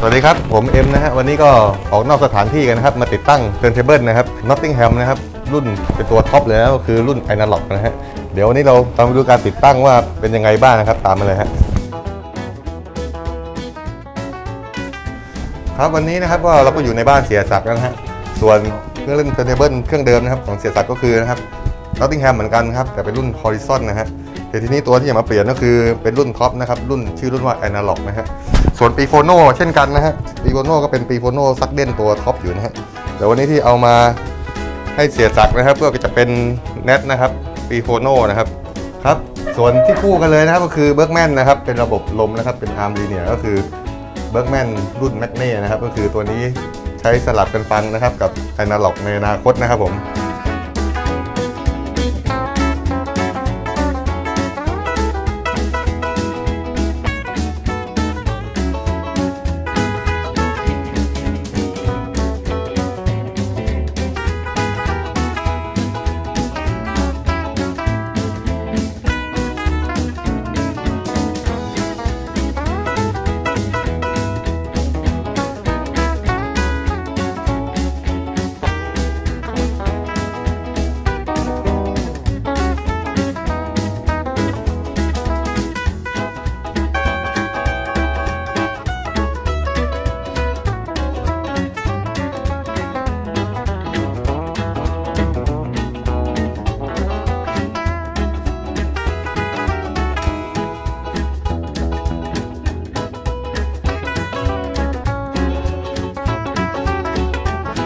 สวัสดีครับ ผมเอ็มนะฮะวันนี้ก็ออกนอกสถานที่กันนะครับ มาติดตั้งเทิร์นเทเบิลนะครับ Nottingham นะครับรุ่นเป็นตัวท็อปเลยนะก็คือรุ่น Analog นะฮะเดี๋ยววันนี้เราตามไปดูการติดตั้งว่าเป็นยังไงบ้างนะครับ ตามมาเลยฮะครับวันนี้นะครับก็เราก็อยู่ในบ้านเสียศักดิ์นะฮะส่วนเครื่องเล่นเทิร์นเทเบิลเครื่องเดิมนะครับของเสียศักดิ์ก็คือนะครับ Nottingham เหมือนกันครับแต่เป็นรุ่น Horizon นะฮะแต่ทีนี้ตัวที่จะมาเปลี่ยนก็คือเป็นรุ่นท็อปนะครับรุ่นชื่อรุ่นว่า Analog นะฮะ ส่วนปีโฟโนเช่นกันนะฮะปีโฟโนก็เป็นปีโฟโนซักเด่นตัวท็อปอยู่นะฮะแต่วันนี้ที่เอามาให้เสียสักนะครับก็จะเป็นเน็ตนะครับปีโฟโนนะครับครับส่วนที่คู่กันเลยนะครับก็คือเบิร์กแมนนะครับเป็นระบบลมนะครับเป็นอาร์มลีเนียก็คือเบิร์กแมนรุ่นแมกเน่นะครับก็คือตัวนี้ใช้สลับกันฟังนะครับกับไอนาล็อกในอนาคตนะครับผม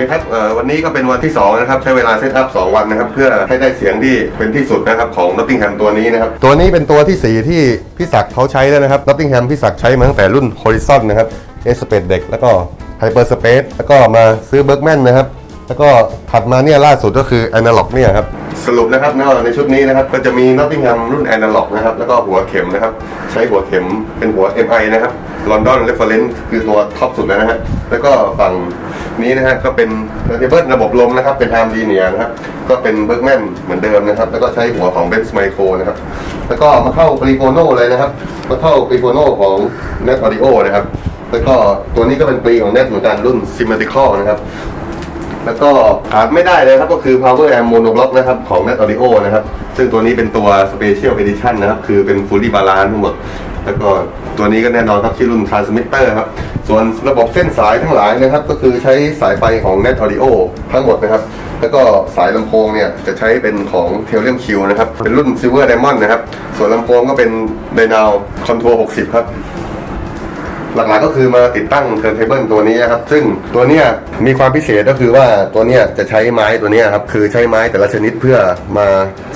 โอเครับเอ่อวันนี้ก็เป็นวันที่ 2 นะครับ ใช้เวลาเซตอัพ 2 วันนะครับ เพื่อให้ได้เสียงที่เป็นที่สุดนะครับของนอตติงแฮมตัวนี้นะครับ ตัวนี้เป็นตัวที่ 4 ที่พี่ศักดิ์เขาใช้แล้วนะครับนอตติงแฮมพี่ศักดิ์ใช้มาตั้งแต่รุ่น Horizon นะครับ S Space Deck แล้วก็ Hyper Space แล้วก็มาซื้อ Bergman นะครับ แล้วก็ถัดมาเนี่ยล่าสุดก็คือ Analog เนี่ยครับ สรุปนะครับในชุดนี้นะครับก็จะมี Nottingham รุ่น Analog นะครับแล้วก็หัวเข็มนะครับใช้หัวเข็มเป็นหัว MI นะครับ London Reference คือตัวท็อปสุดแล้วนะฮะแล้วก็ฝั่งนี้นะฮะก็เป็น Turntable ระบบลมนะครับเป็น Arm Linear นะครับก็เป็น Bergman เหมือนเดิมนะครับแล้วก็ใช้หัวของ Benz Micro นะครับแล้วก็มาเข้า p r i f o n o เลยนะครับมาเข้า p r i f o n o ของ Net Audio นะครับแล้วก็ตัวนี้ก็เป็นปรีของ Net เหมือนกันรุ่น Symmetrical นะครับ แล้วก็ขาดไม่ได้เลยครับก็คือ Power Amp Monoblock นะครับของ Net Audio นะครับ ซึ่งตัวนี้เป็นตัว Special Edition นะครับ คือเป็น Fully Balance ทั้งหมด แล้วก็ตัวนี้ก็แน่นอนครับที่รุ่น Transmitter ครับ ส่วนระบบเส้นสายทั้งหลายนะครับ ก็คือใช้สายไฟของ Net Audio ทั้งหมดนะครับแล้วก็สายลำโพงเนี่ยจะใช้เป็นของ t e l e m Q นะครับ เป็นรุ่น Silver Diamond นะครับ ส่วนลำโพงก็เป็น Dyno Contour 60 ครับ หลักๆก็คือมาติดตั้งเทิร์นเทเบิลตัวนี้นะครับ ซึ่งตัวเนี้ยมีความพิเศษก็คือว่าตัวเนี้ยจะใช้ไม้ตัวเนี้ยครับคือใช้ไม้แต่ละชนิดเพื่อมา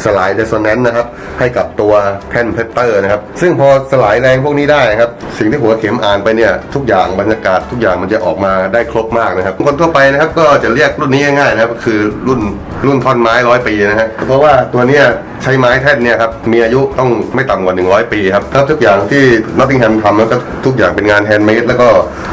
สลายเดโซแนนต์นะครับให้กับตัวแผ่นเพชเตอร์นะครับ ซึ่งพอสลายแรงพวกนี้ได้ครับ สิ่งที่หัวเข็มอ่านไปเนี่ยทุกอย่างบรรยากาศทุกอย่างมันจะออกมาได้ครบมากนะครับคนทั่วไปนะครับก็จะเรียกรุ่นนี้ง่ายๆนะครับคือรุ่นรุ่นท่อนไม้ร้อยปีนะฮะเพราะว่าตัวเนี้ยใช้ไม้แท่นเนี่ยครับมีอายุต้องไม่ต่ำกว่า 100 ปีครับทุกอย่างที่ Nottingham ทำแล้วก็ทุกอย่างเป็นงานแฮนด์เมดแล้วก็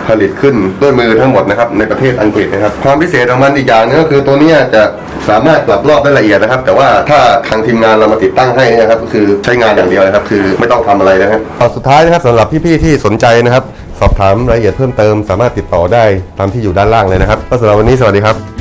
ผลิตขึ้นด้วยมือทั้งหมดนะครับในประเทศอังกฤษนะครับ ความพิเศษของมันอีกอย่างหนึงก็คือตัวนี้จะสามารถปรับรอบได้ละเอียดนะครับ แต่ว่าถ้าทางทีมงานเรามาติดตั้งให้นะครับก็คือใช้งานอย่างเดียวนะครับคือไม่ต้องทำอะไรนะครับสุดท้ายนะครับสำหรับพี่ๆที่สนใจนะครับ สอบถามรายละเอียดเพิ่มเติม สามารถติดต่อได้ตามที่อยู่ด้านล่างเลยนะครับก็สำหรับวันนี้สวัสดีครับ